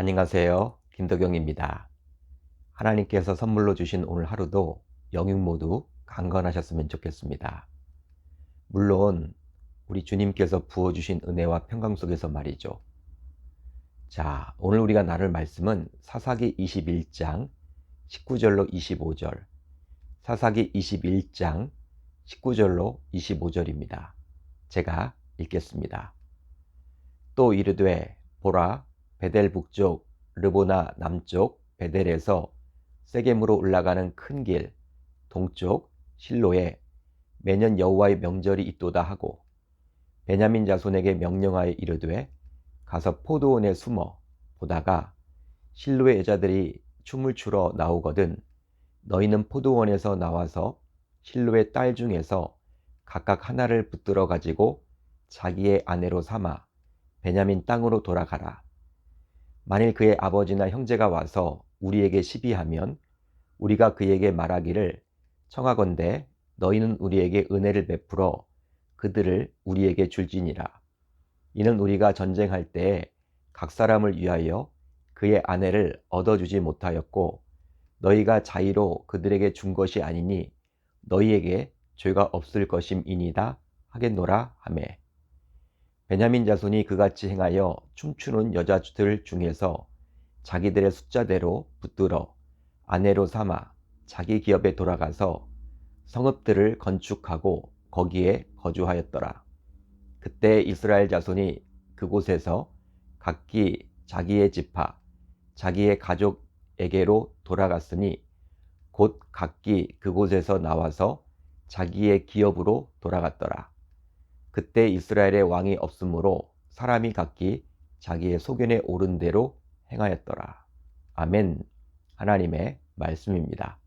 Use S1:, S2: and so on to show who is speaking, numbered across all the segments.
S1: 안녕하세요. 김덕영입니다. 하나님께서 선물로 주신 오늘 하루도 영육 모두 강건하셨으면 좋겠습니다. 물론 우리 주님께서 부어주신 은혜와 평강 속에서 말이죠. 자, 오늘 우리가 나눌 말씀은 사사기 21장 19절로 25절, 사사기 21장 19절로 25절입니다. 제가 읽겠습니다. 또 이르되 보라 베델 북쪽 르보나 남쪽 베델에서 세겜으로 올라가는 큰 길 동쪽 실로에 매년 여호와의 명절이 있도다 하고 베냐민 자손에게 명령하여 이르되 가서 포도원에 숨어 보다가 실로의 여자들이 춤을 추러 나오거든 너희는 포도원에서 나와서 실로의 딸 중에서 각각 하나를 붙들어 가지고 자기의 아내로 삼아 베냐민 땅으로 돌아가라. 만일 그의 아버지나 형제가 와서 우리에게 시비하면 우리가 그에게 말하기를 청하건대 너희는 우리에게 은혜를 베풀어 그들을 우리에게 줄지니라. 이는 우리가 전쟁할 때에 각 사람을 위하여 그의 아내를 얻어주지 못하였고 너희가 자의로 그들에게 준 것이 아니니 너희에게 죄가 없을 것임이니다 하겠노라 하매 베냐민 자손이 그같이 행하여 춤추는 여자들 중에서 자기들의 숫자대로 붙들어 아내로 삼아 자기 기업에 돌아가서 성읍들을 건축하고 거기에 거주하였더라. 그때 이스라엘 자손이 그곳에서 각기 자기의 지파, 자기의 가족에게로 돌아갔으니 곧 각기 그곳에서 나와서 자기의 기업으로 돌아갔더라. 그때 이스라엘의 왕이 없으므로 사람이 각기 자기의 소견에 오른 대로 행하였더라. 아멘. 하나님의 말씀입니다.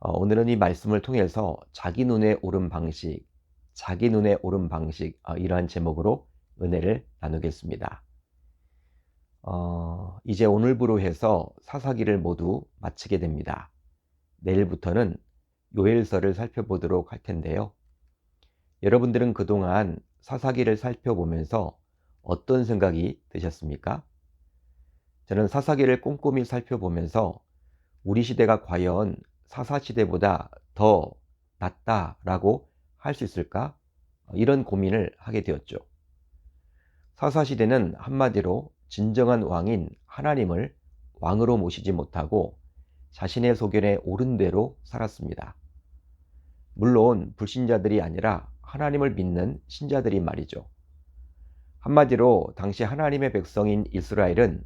S1: 어, 오늘은 이 말씀을 통해서 자기 눈에 오른 방식, 자기 눈에 오른 방식, 어, 이러한 제목으로 은혜를 나누겠습니다. 어, 이제 오늘부로 해서 사사기를 모두 마치게 됩니다. 내일부터는 요엘서를 살펴보도록 할 텐데요. 여러분들은 그동안 사사기를 살펴보면서 어떤 생각이 드셨습니까? 저는 사사기를 꼼꼼히 살펴보면서 우리 시대가 과연 사사시대보다 더 낫다라고 할 수 있을까? 이런 고민을 하게 되었죠. 사사시대는 한마디로 진정한 왕인 하나님을 왕으로 모시지 못하고 자신의 소견에 옳은 대로 살았습니다. 물론 불신자들이 아니라 하나님을 믿는 신자들이 말이죠. 한마디로 당시 하나님의 백성인 이스라엘은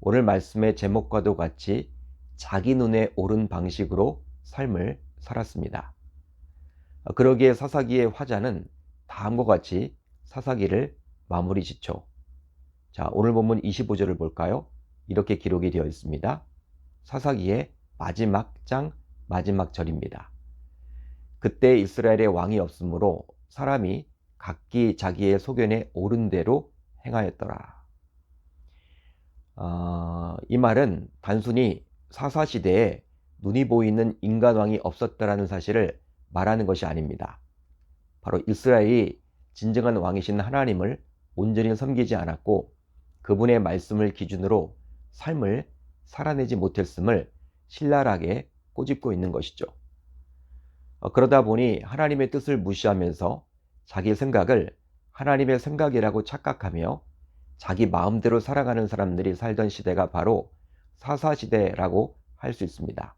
S1: 오늘 말씀의 제목과도 같이 자기 눈에 옳은 방식으로 삶을 살았습니다. 그러기에 사사기의 화자는 다음과 같이 사사기를 마무리 짓죠. 자, 오늘 본문 25절을 볼까요? 이렇게 기록이 되어 있습니다. 사사기의 마지막 장 마지막 절입니다. 그때 이스라엘의 왕이 없으므로 사람이 각기 자기의 소견에 옳은 대로 행하였더라. 어, 이 말은 단순히 사사시대에 눈이 보이는 인간왕이 없었다라는 사실을 말하는 것이 아닙니다. 바로 이스라엘이 진정한 왕이신 하나님을 온전히 섬기지 않았고 그분의 말씀을 기준으로 삶을 살아내지 못했음을 신랄하게 꼬집고 있는 것이죠. 어, 그러다 보니 하나님의 뜻을 무시하면서 자기 생각을 하나님의 생각이라고 착각하며 자기 마음대로 살아가는 사람들이 살던 시대가 바로 사사시대라고 할 수 있습니다.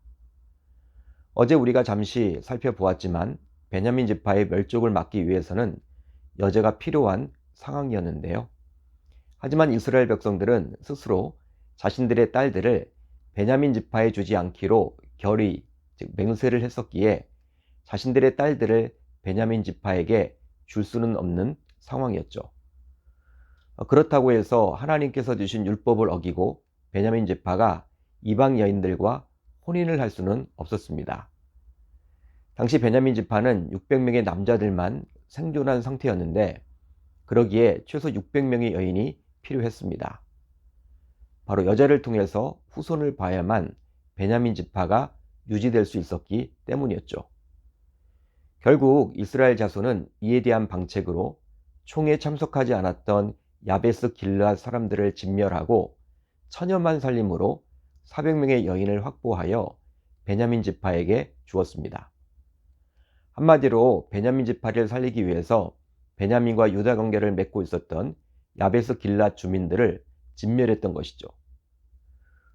S1: 어제 우리가 잠시 살펴보았지만 베냐민 지파의 멸족을 막기 위해서는 여자가 필요한 상황이었는데요. 하지만 이스라엘 백성들은 스스로 자신들의 딸들을 베냐민 지파에 주지 않기로 결의, 즉 맹세를 했었기에 자신들의 딸들을 베냐민 지파에게 줄 수는 없는 상황이었죠. 그렇다고 해서 하나님께서 주신 율법을 어기고 베냐민 지파가 이방 여인들과 혼인을 할 수는 없었습니다. 당시 베냐민 지파는 600명의 남자들만 생존한 상태였는데 그러기에 최소 600명의 여인이 필요했습니다. 바로 여자를 통해서 후손을 봐야만 베냐민 지파가 유지될 수 있었기 때문이었죠. 결국 이스라엘 자손은 이에 대한 방책으로 총에 참석하지 않았던 야베스 길라 사람들을 진멸하고 천여만 살림으로 400명의 여인을 확보하여 베냐민 지파에게 주었습니다. 한마디로 베냐민 지파를 살리기 위해서 베냐민과 유다 관계를 맺고 있었던 야베스 길랏 주민들을 진멸했던 것이죠.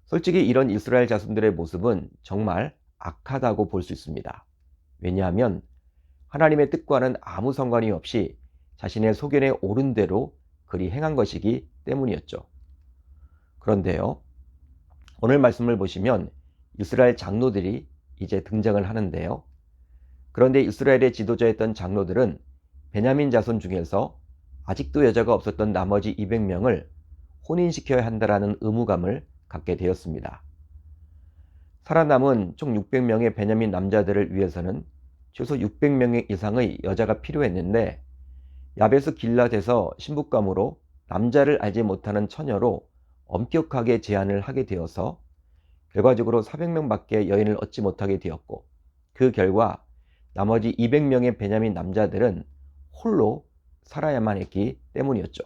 S1: 솔직히 이런 이스라엘 자손들의 모습은 정말 악하다고 볼 수 있습니다. 왜냐하면 하나님의 뜻과는 아무 상관이 없이 자신의 소견에 옳은 대로 그리 행한 것이기 때문이었죠. 그런데요, 오늘 말씀을 보시면 이스라엘 장로들이 이제 등장을 하는데요. 그런데 이스라엘의 지도자였던 장로들은 베냐민 자손 중에서 아직도 여자가 없었던 나머지 200명을 혼인시켜야 한다라는 의무감을 갖게 되었습니다. 살아남은 총 600명의 베냐민 남자들을 위해서는 최소 600명 이상의 여자가 필요했는데 야베스 길랏에서 신부감으로 남자를 알지 못하는 처녀로 엄격하게 제한을 하게 되어서 결과적으로 400명밖에 여인을 얻지 못하게 되었고 그 결과 나머지 200명의 베냐민 남자들은 홀로 살아야만 했기 때문이었죠.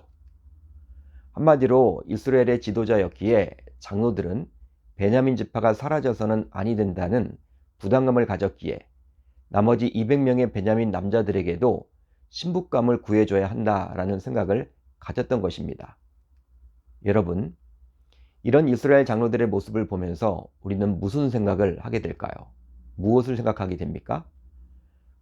S1: 한마디로 이스라엘의 지도자였기에 장로들은 베냐민 지파가 사라져서는 아니 된다는 부담감을 가졌기에 나머지 200명의 베냐민 남자들에게도 신부감을 구해줘야 한다라는 생각을 가졌던 것입니다. 여러분, 이런 이스라엘 장로들의 모습을 보면서 우리는 무슨 생각을 하게 될까요? 무엇을 생각하게 됩니까?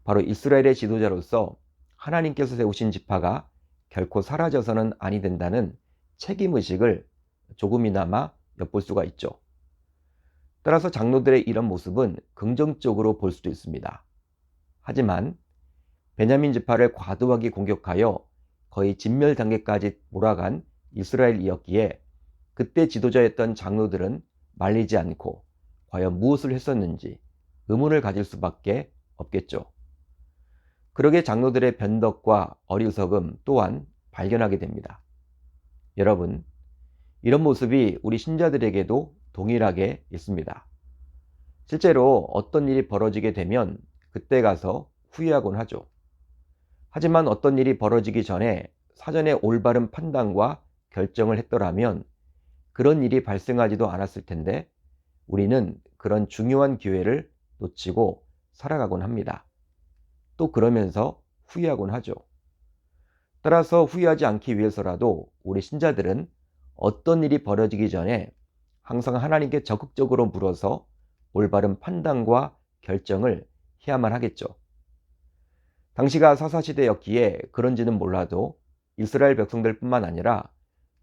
S1: 바로 이스라엘의 지도자로서 하나님께서 세우신 지파가 결코 사라져서는 아니 된다는 책임의식을 조금이나마 엿볼 수가 있죠. 따라서 장로들의 이런 모습은 긍정적으로 볼 수도 있습니다. 하지만 베냐민 지파를 과도하게 공격하여 거의 진멸 단계까지 몰아간 이스라엘이었기에 그때 지도자였던 장로들은 말리지 않고 과연 무엇을 했었는지 의문을 가질 수밖에 없겠죠. 그러게 장로들의 변덕과 어리석음 또한 발견하게 됩니다. 여러분, 이런 모습이 우리 신자들에게도 동일하게 있습니다. 실제로 어떤 일이 벌어지게 되면 그때 가서 후회하곤 하죠. 하지만 어떤 일이 벌어지기 전에 사전에 올바른 판단과 결정을 했더라면 그런 일이 발생하지도 않았을 텐데 우리는 그런 중요한 기회를 놓치고 살아가곤 합니다. 또 그러면서 후회하곤 하죠. 따라서 후회하지 않기 위해서라도 우리 신자들은 어떤 일이 벌어지기 전에 항상 하나님께 적극적으로 물어서 올바른 판단과 결정을 해야만 하겠죠. 당시가 사사시대였기에 그런지는 몰라도 이스라엘 백성들 뿐만 아니라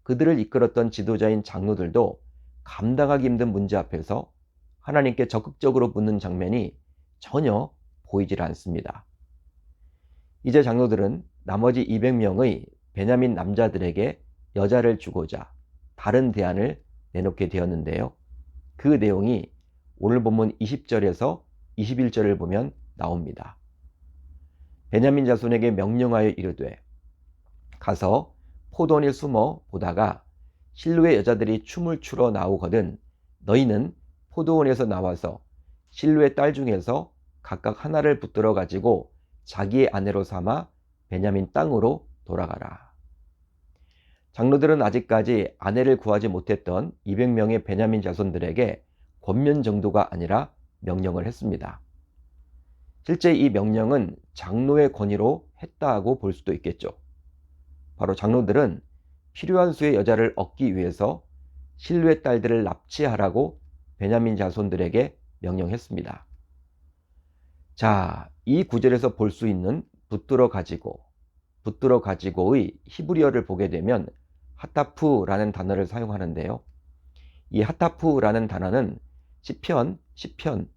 S1: 그들을 이끌었던 지도자인 장로들도 감당하기 힘든 문제 앞에서 하나님께 적극적으로 묻는 장면이 전혀 보이질 않습니다. 이제 장로들은 나머지 200명의 베냐민 남자들에게 여자를 주고자 다른 대안을 내놓게 되었는데요. 그 내용이 오늘 본문 20절에서 21절을 보면 나옵니다. 베냐민 자손에게 명령하여 이르되 가서 포도원에 숨어 보다가 실로의 여자들이 춤을 추러 나오거든 너희는 포도원에서 나와서 실로의 딸 중에서 각각 하나를 붙들어 가지고 자기의 아내로 삼아 베냐민 땅으로 돌아가라. 장로들은 아직까지 아내를 구하지 못했던 200명의 베냐민 자손들에게 권면 정도가 아니라 명령을 했습니다. 실제 이 명령은 장로의 권위로 했다고 볼 수도 있겠죠. 바로 장로들은 필요한 수의 여자를 얻기 위해서 신루의 딸들을 납치하라고 베냐민 자손들에게 명령했습니다. 자, 이 구절에서 볼 수 있는 붙들어 가지고, 붙들어 가지고의 히브리어를 보게 되면 하타프라는 단어를 사용하는데요. 이 하타프라는 단어는 시편 10편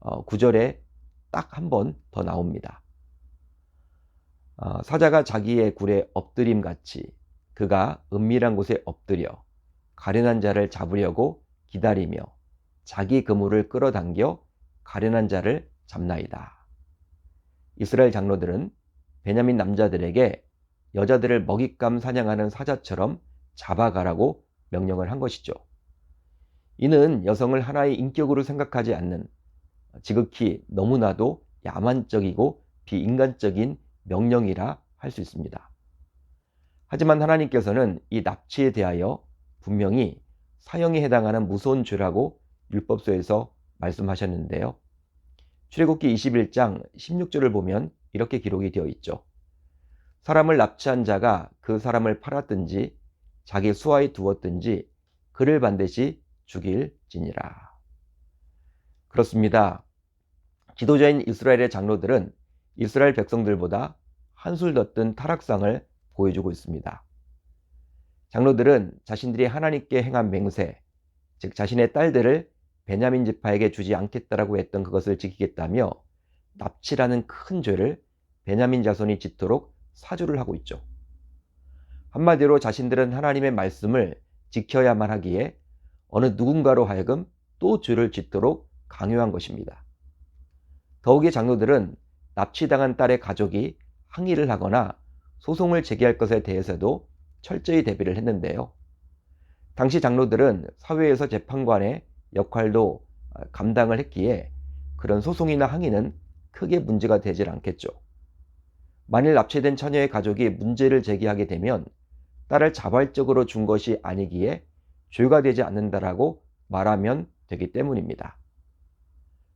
S1: 9절에 딱 한 번 더 나옵니다. 어, 사자가 자기의 굴에 엎드림 같이 그가 은밀한 곳에 엎드려 가련한 자를 잡으려고 기다리며 자기 그물을 끌어당겨 가련한 자를 잡나이다. 이스라엘 장로들은 베냐민 남자들에게 여자들을 먹잇감 사냥하는 사자처럼 잡아가라고 명령을 한 것이죠. 이는 여성을 하나의 인격으로 생각하지 않는 지극히 너무나도 야만적이고 비인간적인 명령이라 할 수 있습니다. 하지만 하나님께서는 이 납치에 대하여 분명히 사형에 해당하는 무서운 죄라고 율법서에서 말씀하셨는데요. 출애굽기 21장 16절을 보면 이렇게 기록이 되어 있죠. 사람을 납치한 자가 그 사람을 팔았든지 자기 수하에 두었든지 그를 반드시 죽일지니라. 그렇습니다. 지도자인 이스라엘의 장로들은 이스라엘 백성들보다 한술 더 뜬 타락상을 보여주고 있습니다. 장로들은 자신들이 하나님께 행한 맹세, 즉 자신의 딸들을 베냐민 지파에게 주지 않겠다라고 했던 그것을 지키겠다며 납치라는 큰 죄를 베냐민 자손이 짓도록 사주를 하고 있죠. 한마디로 자신들은 하나님의 말씀을 지켜야만 하기에 어느 누군가로 하여금 또 죄를 짓도록 강요한 것입니다. 더욱이 장로들은 납치당한 딸의 가족이 항의를 하거나 소송을 제기할 것에 대해서도 철저히 대비를 했는데요. 당시 장로들은 사회에서 재판관의 역할도 감당을 했기에 그런 소송이나 항의는 크게 문제가 되질 않겠죠. 만일 납치된 처녀의 가족이 문제를 제기하게 되면 딸을 자발적으로 준 것이 아니기에 죄가 되지 않는다라고 말하면 되기 때문입니다.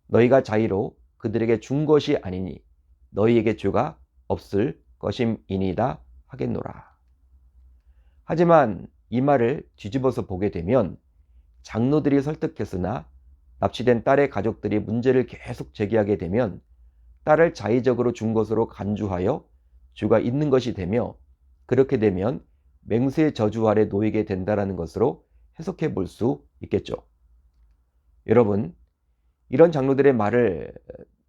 S1: 너희가 자의로 그들에게 준 것이 아니니 너희에게 죄가 없을 것임이니다 하겠노라. 하지만 이 말을 뒤집어서 보게 되면 장로들이 설득했으나 납치된 딸의 가족들이 문제를 계속 제기하게 되면 딸을 자의적으로 준 것으로 간주하여 죄가 있는 것이 되며 그렇게 되면 맹세의 저주 아래 놓이게 된다라는 것으로 해석해 볼 수 있겠죠. 여러분, 이런 장로들의 말을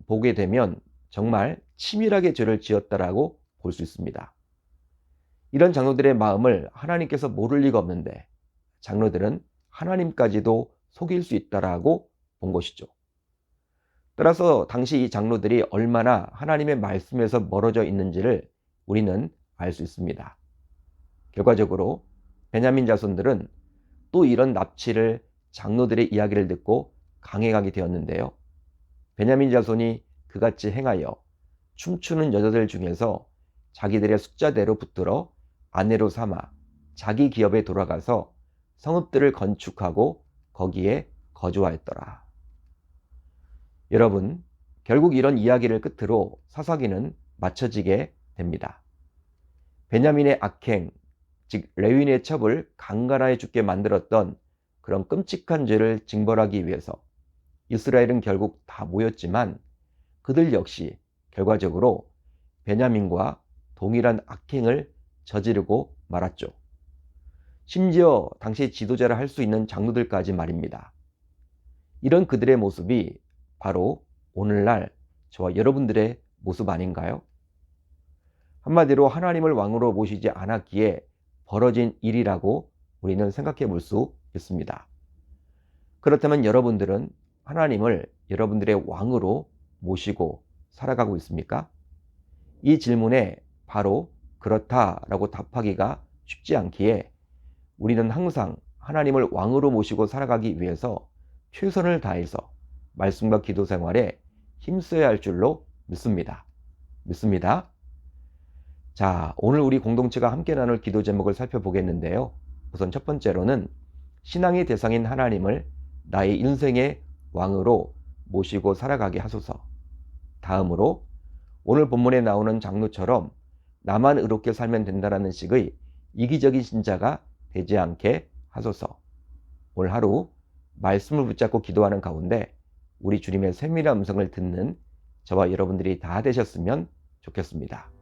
S1: 보게 되면 정말 치밀하게 죄를 지었다라고 볼 수 있습니다. 이런 장로들의 마음을 하나님께서 모를 리가 없는데 장로들은 하나님까지도 속일 수 있다라고 본 것이죠. 따라서 당시 이 장로들이 얼마나 하나님의 말씀에서 멀어져 있는지를 우리는 알 수 있습니다. 결과적으로 베냐민 자손들은 또 이런 납치를 장로들의 이야기를 듣고 강행하게 되었는데요. 베냐민 자손이 그같이 행하여 춤추는 여자들 중에서 자기들의 숫자대로 붙들어 아내로 삼아 자기 기업에 돌아가서 성읍들을 건축하고 거기에 거주하였더라. 여러분, 결국 이런 이야기를 끝으로 사사기는 맞춰지게 됩니다. 베냐민의 악행, 즉 레윈의 첩을 강간하여 죽게 만들었던 그런 끔찍한 죄를 징벌하기 위해서 이스라엘은 결국 다 모였지만 그들 역시 결과적으로 베냐민과 동일한 악행을 저지르고 말았죠. 심지어 당시 지도자를 할 수 있는 장로들까지 말입니다. 이런 그들의 모습이 바로 오늘날 저와 여러분들의 모습 아닌가요? 한마디로 하나님을 왕으로 모시지 않았기에 벌어진 일이라고 우리는 생각해 볼 수 있습니다. 그렇다면 여러분들은 하나님을 여러분들의 왕으로 모시고 살아가고 있습니까? 이 질문에 바로 그렇다라고 답하기가 쉽지 않기에 우리는 항상 하나님을 왕으로 모시고 살아가기 위해서 최선을 다해서 말씀과 기도 생활에 힘써야 할 줄로 믿습니다. 믿습니다. 자, 오늘 우리 공동체가 함께 나눌 기도 제목을 살펴보겠는데요. 우선 첫 번째로는 신앙의 대상인 하나님을 나의 인생의 왕으로 모시고 살아가게 하소서. 다음으로 오늘 본문에 나오는 장로처럼 나만 의롭게 살면 된다라는 식의 이기적인 신자가 되지 않게 하소서. 올 하루 말씀을 붙잡고 기도하는 가운데 우리 주님의 세밀한 음성을 듣는 저와 여러분들이 다 되셨으면 좋겠습니다.